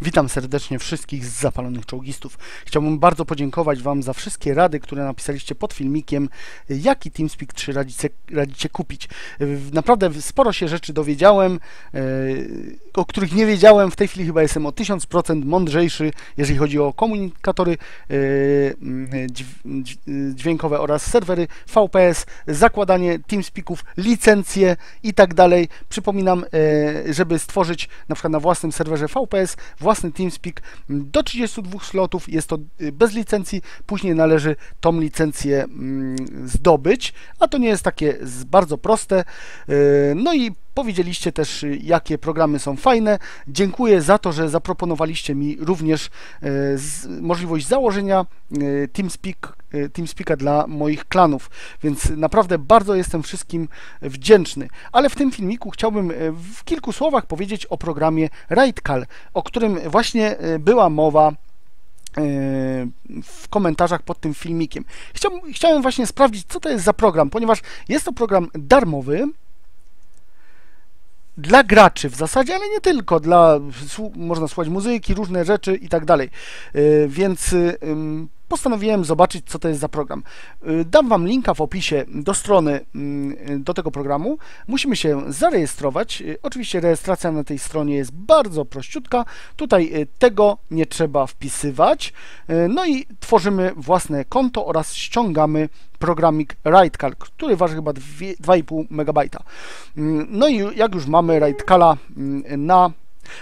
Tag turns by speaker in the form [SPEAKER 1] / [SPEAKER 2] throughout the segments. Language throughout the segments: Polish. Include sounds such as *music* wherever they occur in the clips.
[SPEAKER 1] Witam serdecznie wszystkich z zapalonych czołgistów. Chciałbym bardzo podziękować Wam za wszystkie rady, które napisaliście pod filmikiem, jaki TeamSpeak 3 radzicie, radzicie kupić. Naprawdę sporo się rzeczy dowiedziałem, e, o których nie wiedziałem. W tej chwili chyba jestem o 1000% mądrzejszy, jeżeli chodzi o komunikatory e, dźwiękowe oraz serwery VPS, zakładanie TeamSpeaków, licencje i tak dalej. Przypominam, e, żeby stworzyć na przykład na własnym serwerze VPS własny TeamSpeak do 32 slotów. Jest to y, bez licencji, później należy tą licencję mm, zdobyć, a to nie jest takie bardzo proste. Y, no i Powiedzieliście też, y, jakie programy są fajne. Dziękuję za to, że zaproponowaliście mi również możliwość założenia TeamSpeak, TeamSpeaka dla moich klanów, więc naprawdę bardzo jestem wszystkim wdzięczny. Ale w tym filmiku chciałbym w kilku słowach powiedzieć o programie RightCal, o którym właśnie była mowa w komentarzach pod tym filmikiem. Chciałbym, chciałem właśnie sprawdzić, co to jest za program, ponieważ jest to program darmowy, dla graczy w zasadzie, ale nie tylko, dla, można słuchać muzyki, różne rzeczy i tak dalej. Więc postanowiłem zobaczyć, co to jest za program. Y, dam Wam linka w opisie do strony mm, do tego programu. Musimy się zarejestrować. Y, oczywiście rejestracja na tej stronie jest bardzo prościutka. Tutaj y, tego nie trzeba wpisywać. No i tworzymy własne konto oraz ściągamy programik RightCalc, który waży chyba 2,5 MB. Mm, no i jak już mamy RightCala mm, na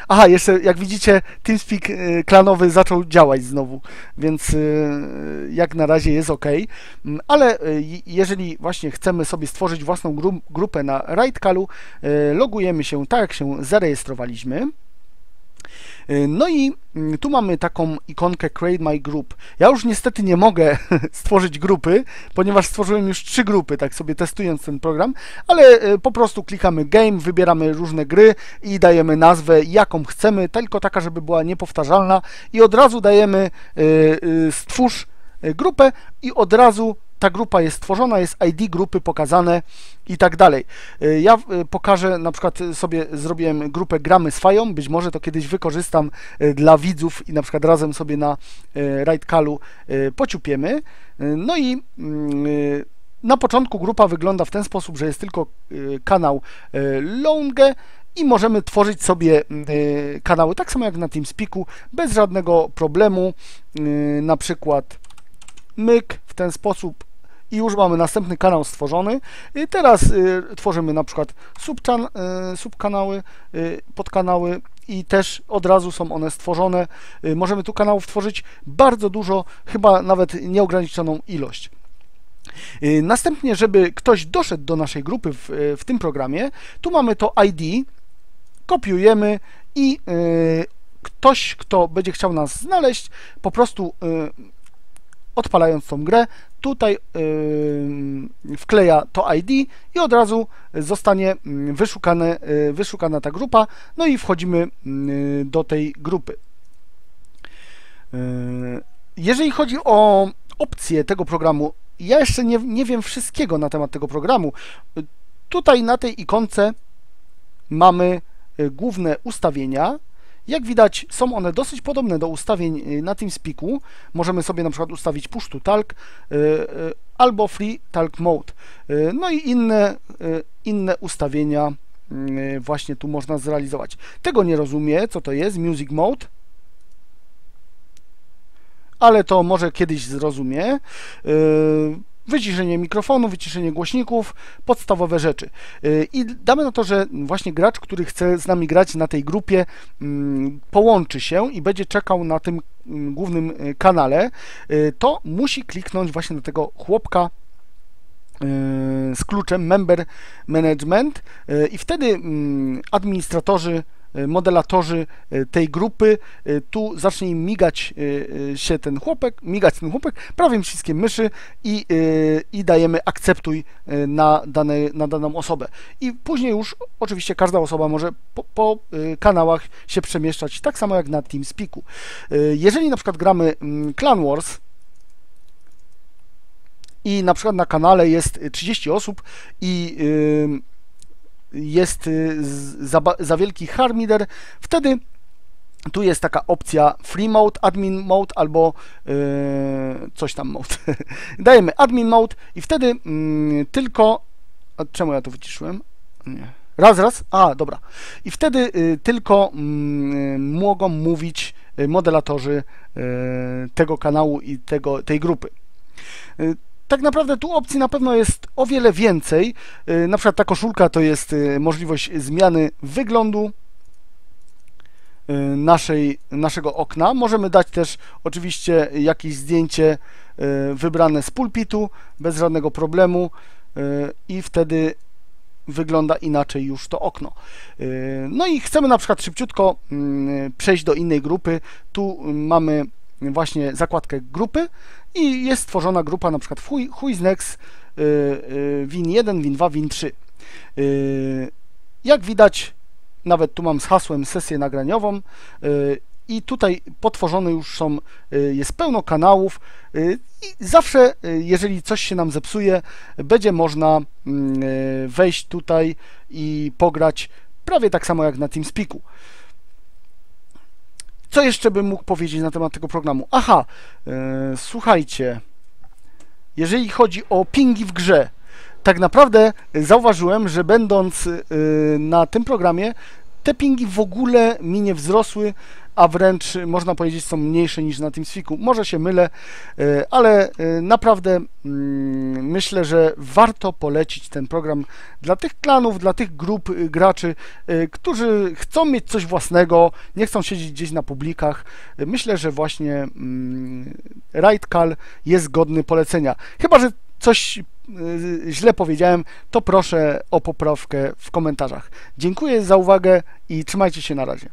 [SPEAKER 1] Aha, jeszcze jak widzicie, TeamSpeak y, klanowy zaczął działać znowu, więc y, jak na razie jest ok. Mm, ale y, jeżeli właśnie chcemy sobie stworzyć własną grupę na RightCalu, logujemy się tak, jak się zarejestrowaliśmy. Y, no i mm, tu mamy taką ikonkę Create My Group. Ja już niestety nie mogę *laughs* stworzyć grupy, ponieważ stworzyłem już trzy grupy, tak sobie testując ten program, ale y, po prostu klikamy Game, wybieramy różne gry i dajemy nazwę, jaką chcemy, tylko taka, żeby była niepowtarzalna i od razu dajemy y, stwórz grupę i od razu ta grupa jest stworzona, jest ID grupy pokazane i tak dalej. Y, ja y, pokażę, na przykład sobie zrobiłem grupę Gramy z Fają, być może to kiedyś wykorzystam y, dla widzów i na przykład razem sobie na Rightcalu pociupiemy. No i mm, na początku grupa wygląda w ten sposób, że jest tylko kanał Longe i możemy tworzyć sobie kanały tak samo jak na TeamSpeaku bez żadnego problemu. Na przykład myk w ten sposób i już mamy następny kanał stworzony. I teraz y, tworzymy na przykład y, subkanały, y, podkanały i też od razu są one stworzone. Y, możemy tu kanałów tworzyć bardzo dużo, chyba nawet nieograniczoną ilość. Y, następnie, żeby ktoś doszedł do naszej grupy w, y, w tym programie, tu mamy to ID, kopiujemy i ktoś, kto będzie chciał nas znaleźć, po prostu odpalając tą grę, tutaj yy, wkleja to ID i od razu zostanie mm, wyszukane, yy, wyszukana ta grupa, no i wchodzimy yy, do tej grupy. Yy, jeżeli chodzi o opcje tego programu, ja jeszcze nie, nie wiem wszystkiego na temat tego programu. Tutaj na tej ikonce mamy yy, główne ustawienia, jak widać, są one dosyć podobne do ustawień y, na TeamSpeaku. Możemy sobie na przykład ustawić push to talk y, y, albo free talk mode. No i inne, inne ustawienia właśnie tu można zrealizować. Tego nie rozumiem, co to jest music mode ale to może kiedyś zrozumie wyciszenie mikrofonu, wyciszenie głośników, podstawowe rzeczy. Y, I damy na to, że właśnie gracz, który chce z nami grać na tej grupie, mm, połączy się i będzie czekał na tym mm, głównym y, kanale, y, to musi kliknąć właśnie na tego chłopka z kluczem Member Management i wtedy mm, administratorzy modelatorzy e, tej grupy, e, tu zacznie im migać się ten chłopek, migać ten chłopek prawym przyciskiem myszy i, i dajemy akceptuj na, dane, na daną osobę. I później już oczywiście każda osoba może po, po kanałach się przemieszczać, tak samo jak na TeamSpeaku. Jeżeli na przykład gramy mm, Clan Wars, i na przykład na kanale jest 30 osób i jest y, za, za wielki harmider, wtedy tu jest taka opcja free mode, admin mode albo yy, coś tam mode. *laughs* Dajemy admin mode i wtedy yy, tylko. A czemu ja to wyciszyłem? Nie. Raz, raz. A, dobra. I wtedy y, tylko y, mogą mówić y, modelatorzy y, tego kanału i tego, tej grupy. Tak naprawdę tu opcji na pewno jest o wiele więcej. Y, na przykład ta koszulka to jest y, możliwość zmiany wyglądu y, naszej, naszego okna. Możemy dać też oczywiście jakieś zdjęcie wybrane z pulpitu bez żadnego problemu i wtedy wygląda inaczej już to okno. No i chcemy na przykład szybciutko mm, przejść do innej grupy. Tu mamy właśnie zakładkę grupy i jest stworzona grupa na przykład Huiznex Win 1, Win 2, Win 3. Jak widać, nawet tu mam z hasłem sesję nagraniową y, i tutaj potworzone już są, y, jest pełno kanałów y, i zawsze, jeżeli coś się nam zepsuje, będzie można mm, wejść tutaj i pograć prawie tak samo jak na TeamSpeaku. Co jeszcze bym mógł powiedzieć na temat tego programu? Aha, słuchajcie, jeżeli chodzi o pingi w grze, tak naprawdę zauważyłem, że będąc na tym programie, te pingi w ogóle mi nie wzrosły, a wręcz można powiedzieć są mniejsze niż na TeamSpeaku. Może się mylę, ale naprawdę mm, myślę, że warto polecić ten program dla tych klanów, dla tych grup graczy, którzy chcą mieć coś własnego, nie chcą siedzieć gdzieś na publikach. Myślę, że właśnie mm, Rightcall jest godny polecenia. Chyba, że coś źle powiedziałem, to proszę o poprawkę w komentarzach. Dziękuję za uwagę i trzymajcie się na razie.